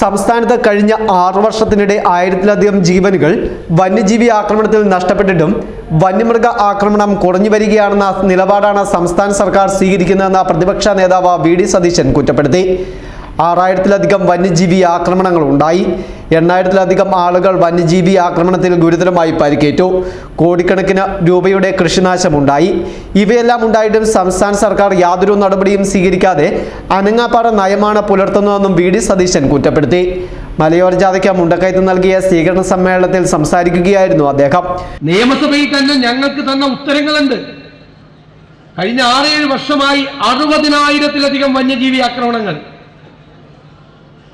സംസ്ഥാനത്ത് കഴിഞ്ഞ ആറു വർഷത്തിനിടെ ആയിരത്തിലധികം ജീവനുകൾ വന്യജീവി ആക്രമണത്തിൽ നഷ്ടപ്പെട്ടിട്ടും വന്യമൃഗ ആക്രമണം കുറഞ്ഞു വരികയാണെന്ന നിലപാടാണ് സംസ്ഥാന സർക്കാർ സ്വീകരിക്കുന്നതെന്ന് പ്രതിപക്ഷ നേതാവ് വി ഡി സതീശൻ കുറ്റപ്പെടുത്തി. ആറായിരത്തിലധികം വന്യജീവി ആക്രമണങ്ങൾ ഉണ്ടായി. എണ്ണായിരത്തിലധികം ആളുകൾ വന്യജീവി ആക്രമണത്തിൽ ഗുരുതരമായി പരിക്കേറ്റു. കോടിക്കണക്കിന് രൂപയുടെ കൃഷിനാശമുണ്ടായി. ഇവയെല്ലാം ഉണ്ടായിട്ടും സംസ്ഥാന സർക്കാർ യാതൊരു നടപടിയും സ്വീകരിക്കാതെ അനങ്ങാപ്പാറ നയമാണ് പുലർത്തുന്നതെന്നും വി ഡി സതീശൻ കുറ്റപ്പെടുത്തി. മലയോര ജാഥയ്ക്ക് മുണ്ടക്കയത്ത് നൽകിയ സ്വീകരണ സമ്മേളനത്തിൽ സംസാരിക്കുകയായിരുന്നു അദ്ദേഹം. നിയമസഭയിൽ തന്നെ ഞങ്ങൾക്ക് തന്ന ഉത്തരങ്ങളുണ്ട്. കഴിഞ്ഞ ആറേഴ് വർഷമായി അറുപതിനായിരത്തിലധികം വന്യജീവി ആക്രമണങ്ങൾ.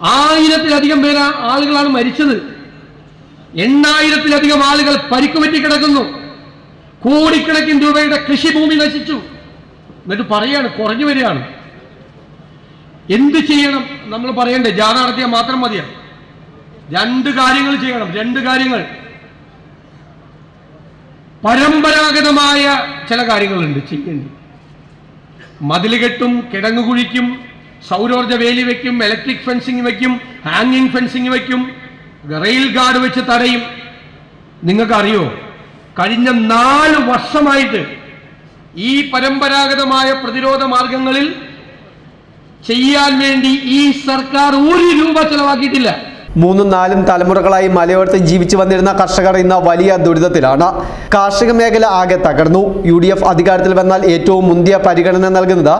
ആയിരത്തിലധികം പേര് ആളുകളാണ് മരിച്ചത്. എണ്ണായിരത്തിലധികം ആളുകൾ പരിക്കുപറ്റി കിടക്കുന്നു കോടിക്കണക്കിന് രൂപയുടെ കൃഷിഭൂമി നശിച്ചു. എന്നിട്ട് പറയാണ് കുറഞ്ഞു വരികയാണ്. എന്ത് ചെയ്യണം നമ്മൾ പറയണ്ടേ? ജാഥ നടത്തിയാൽ മാത്രം മതിയാണ് രണ്ട് കാര്യങ്ങൾ ചെയ്യണം രണ്ട് കാര്യങ്ങൾ. പരമ്പരാഗതമായ ചില കാര്യങ്ങളുണ്ട്. ചെയ്യേണ്ടി മതിൽ കെട്ടും കിടങ്ങ് കുഴിക്കും സൗരോർജ വേലി വെക്കും ഇലക്ട്രിക് ഫെൻസിങ് വെക്കും ഹാങ്ങിങ് ഫെൻസിങ് വെക്കും റെയിൽ ഗാർഡ് വെച്ച് തടയും. നിങ്ങൾക്കറിയോ? കഴിഞ്ഞ നാല് വർഷമായിട്ട് ഈ പരമ്പരാഗതമായ പ്രതിരോധ മാർഗങ്ങളിൽ ചെയ്യാൻ വേണ്ടി ഈ സർക്കാർ ഒരു രൂപ ചെലവാക്കിയിട്ടില്ല. മൂന്നും നാലും തലമുറകളായി മലയോരത്ത് ജീവിച്ചു വന്നിരുന്ന കർഷകർ ഇന്ന് വലിയ ദുരിതത്തിലാണ്. കാർഷിക മേഖല ആകെ തകർന്നു. യു ഡി എഫ് അധികാരത്തിൽ വന്നാൽ ഏറ്റവും മുന്തിയ പരിഗണന നൽകുന്നത്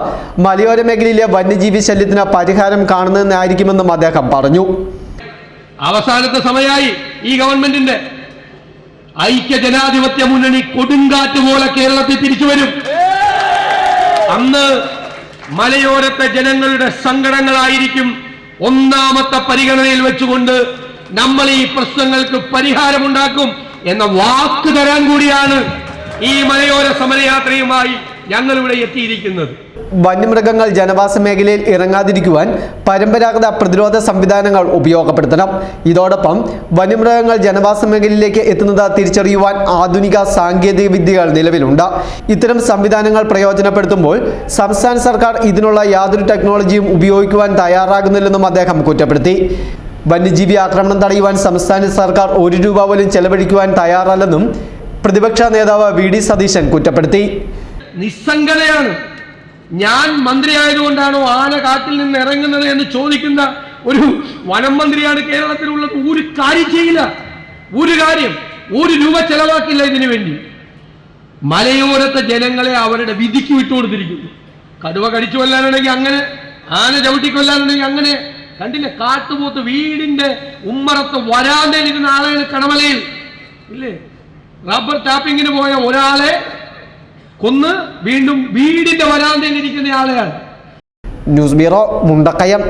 മലയോര മേഖലയിലെ വന്യജീവി ശല്യത്തിന് പരിഹാരം കാണുന്നതിനായിരിക്കുമെന്നും അദ്ദേഹം പറഞ്ഞു. അവസാനത്തെ സമയമായി ഈ ഗവൺമെന്റിന്റെ ഐക്യ ജനാധിപത്യ മുന്നണി കൊടുങ്കാറ്റ് പോലെ കേരളത്തിൽ തിരിച്ചു വരും. അന്ന് മലയോരത്തെ ജനങ്ങളുടെ സങ്കടങ്ങളായിരിക്കും ഒന്നാമത്തെ പരിഗണനയിൽ വെച്ചുകൊണ്ട് നമ്മൾ ഈ പ്രശ്നങ്ങൾക്ക് പരിഹാരമുണ്ടാക്കും എന്ന വാക്ക് തരാൻ കൂടിയാണ് ഈ മലയോര സമരയാത്രയുമായി ഞങ്ങൾ ഇവിടെ എത്തിയിരിക്കുന്നത്. വന്യമൃഗങ്ങൾ ജനവാസ മേഖലയിൽ ഇറങ്ങാതിരിക്കുവാൻ പരമ്പരാഗത പ്രതിരോധ സംവിധാനങ്ങൾ ഉപയോഗപ്പെടുത്തണം. ഇതോടൊപ്പം വന്യമൃഗങ്ങൾ ജനവാസ മേഖലയിലേക്ക് എത്തുന്നത് തിരിച്ചറിയുവാൻ ആധുനിക സാങ്കേതിക വിദ്യകൾ നിലവിലുണ്ട്. ഇത്തരം സംവിധാനങ്ങൾ പ്രയോജനപ്പെടുത്തുമ്പോൾ സംസ്ഥാന സർക്കാർ ഇതിനുള്ള യാതൊരു ടെക്നോളജിയും ഉപയോഗിക്കുവാൻ തയ്യാറാകുന്നില്ലെന്നും അദ്ദേഹം കുറ്റപ്പെടുത്തി. വന്യജീവി ആക്രമണം തടയുവാൻ സംസ്ഥാന സർക്കാർ ഒരു രൂപ പോലും ചെലവഴിക്കുവാൻ തയ്യാറല്ലെന്നും പ്രതിപക്ഷ നേതാവ് വി സതീശൻ കുറ്റപ്പെടുത്തി. നിസ്സംഗതയാണ്. ഞാൻ മന്ത്രിയായതുകൊണ്ടാണോ ആന കാട്ടിൽ നിന്ന് ഇറങ്ങുന്നത് എന്ന് ചോദിക്കുന്ന ഒരു വനം മന്ത്രിയാണ് കേരളത്തിലുള്ളത്. ഒരു കാര്യം ചെയ്യില്ല ഒരു കാര്യം ഒരു രൂപ ചെലവാക്കില്ല ഇതിനു വേണ്ടി. മലയോരത്തെ ജനങ്ങളെ അവരുടെ വിധിക്ക് വിട്ടുകൊടുത്തിരിക്കുന്നു. കടുവ കടിച്ചു കൊല്ലാനുണ്ടെങ്കിൽ അങ്ങനെ ആന ചവിട്ടി കൊല്ലാനുണ്ടെങ്കിൽ അങ്ങനെ. കണ്ടില്ലേ? കാട്ടുപോത്ത് വീടിന്റെ ഉമ്മറത്ത് വരാതെ ഇരുന്ന ആളുകൾ കടമലയിൽ. ഇല്ലേ? റബ്ബർ ടാപ്പിങ്ങിന് പോയ ഒരാളെ കൊന്ന് വീണ്ടും വീടിന്റെ വരാന്തയിൽ ഇരിക്കുന്ന ആളെയാണ്. News bureau Mundakkayam.